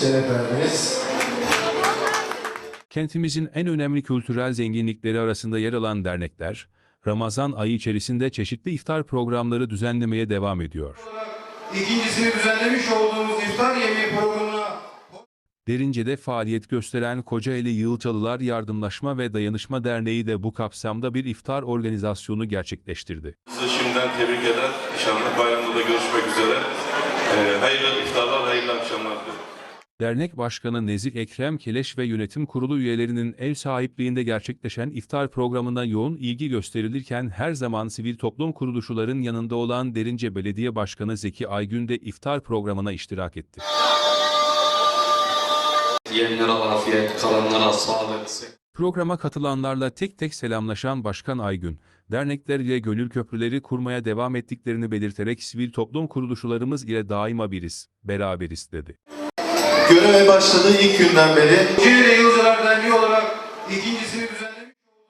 şeref verdiniz. Kentimizin en önemli kültürel zenginlikleri arasında yer alan dernekler, Ramazan ayı içerisinde çeşitli iftar programları düzenlemeye devam ediyor. İkincisini düzenlemiş olduğumuz iftar yemeği programına Derince'de faaliyet gösteren Kocaeli Yığılcalılar Yardımlaşma ve Dayanışma Derneği de bu kapsamda bir iftar organizasyonu gerçekleştirdi. Sizi şimdiden tebrik eder. İnşallah bayramda da görüşmek üzere. Ee, hayırlı iftarlar, hayırlı akşamlar diliyorum. Dernek Başkanı Nezih Ekrem Keleş ve yönetim kurulu üyelerinin ev sahipliğinde gerçekleşen iftar programına yoğun ilgi gösterilirken her zaman sivil toplum kuruluşların yanında olan Derince Belediye Başkanı Zeki Aygün de iftar programına iştirak etti. Yiyenlere afiyet, kalanlara sağlık. Programa katılanlarla tek tek selamlaşan Başkan Aygün, dernekler ile gönül köprüleri kurmaya devam ettiklerini belirterek sivil toplum kuruluşlarımız ile daima biriz, beraberiz dedi. Göreve başladığı ilk günden beri Kocaeli Yılcılar Derneği olarak ikincisini düzenlemiş